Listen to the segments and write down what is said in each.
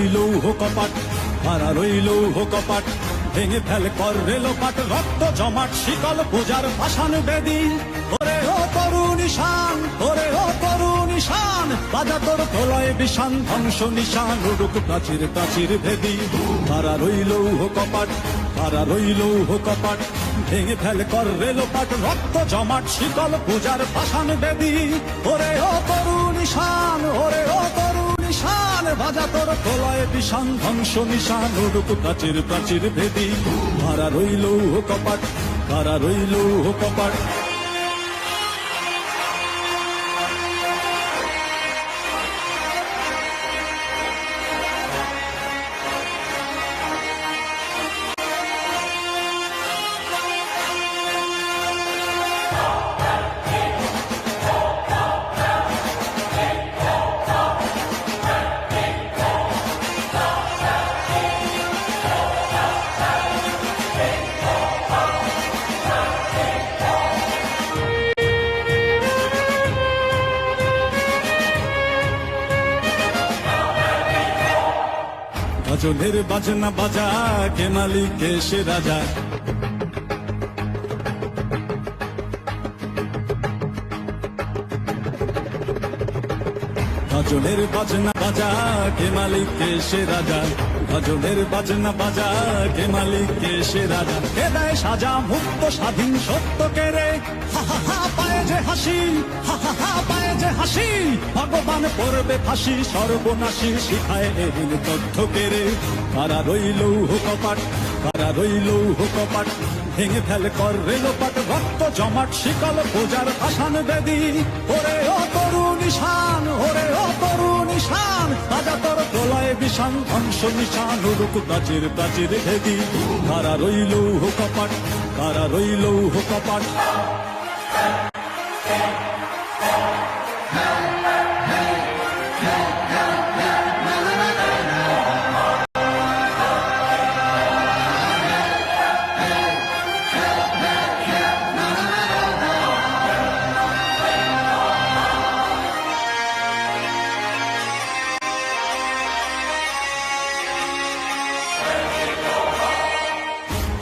হারা রইল হো কপাট হারা রইল হো কপাট ভেঙে ফেল কর রেলোপাট রক্ত জমাট, শিকল পূজার পাষাণ বেদি। ওরে ও তরুণ নিশান ওরে ও তরুণ নিশান বাজা তোর প্রলয় বিষান, ধ্বংস নিশান, উড়ুক প্রাচীর প্রাচীর ভেদি। হারা রইল হো কপাট হারা রইল হো কপাট ভেঙে ফেল কর রেলোপাট রক্ত জমাট, শিকল পূজার পাষাণ বেদি। ওরে ও তরুণ নিশান ওরে ও তরুণ ভাজা তোর প্রলয় বিষাং ধ্বংস নিশান রূপ প্রাচীর প্রাচীর ভেদি। হারা রইল কপাট হারা রইল কপাট। ভজনের বাজনা বাজা কে মালিক কে সে রাজা। ভজনের বাজনা বাজা, কে মালিক, কে সে রাজা? ভজনের বাজনা বাজা, কে মালিক, কে সে রাজা? কে দেয় সাজা, মুক্ত, স্বাধীন, সত্য কে রে? হা পায়ে যে হাসি পায়ে যে হাসি। ভগবান পড়বে ফাঁসি, সর্বনাশী শিখায় এদিন তথ্য কে রে? কারা রইল কপাট কারা রইল কপাট ভেঙে ফেল কর জমাট শিকল পূজার ভাসান বেদি। ওরে ও তরু নিশান ওরে ও তরু নিশান আজা তোর প্রলয় বিষান, ধ্বংস নিশান রূপ প্রাচীর প্রাচীর ভেদি। কারা রইল হো কপাট, কারা রইল হো কপাট।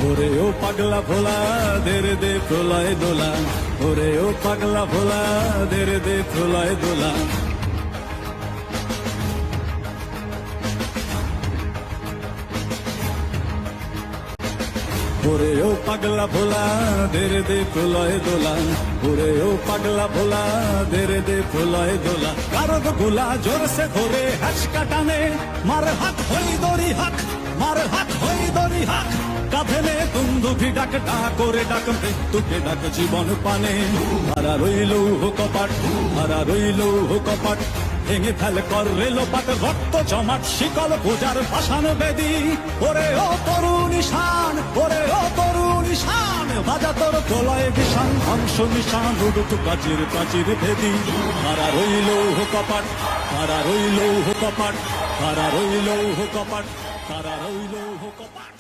ওরে ও পাগলা ভোলা, দেরে দে প্রলয় দোলা। ওরে ও পাগলা ভোলা, দেরে দে প্রলয় দোলা। ওরে ও পাগলা ভোলা, দেরে দে প্রলয় দোলা। ওরে ও পাগলা ভোলা, দেরে দে প্রলয় দোলা। কারও গোলা জোর সে ধরে হাস কাটানে। মার হাত হই দড়ি হাক, মার হাত হই দড়ি হাক। কাঁধে নে ডাক ডাক করে ডাক, মৃত্যুকে ডাক জীবন পানে। হারা রইল কপাট হারা রইল কপাট। ভেঙে ফেল কর রেলোপাট রক্ত জমাট, শিকল পূজার ভাসান বেদি। ওরে ও তরু নিশান ওরে ও তরু নিশান বাজা তোর প্রলয় বিষান ধ্বংস নিশান উড়ুক প্রাচীর প্রাচীর ভেদি। হারা রইল কপাট হারা রইল কপাট হারা রইল কপাট হারা রইল কপাট।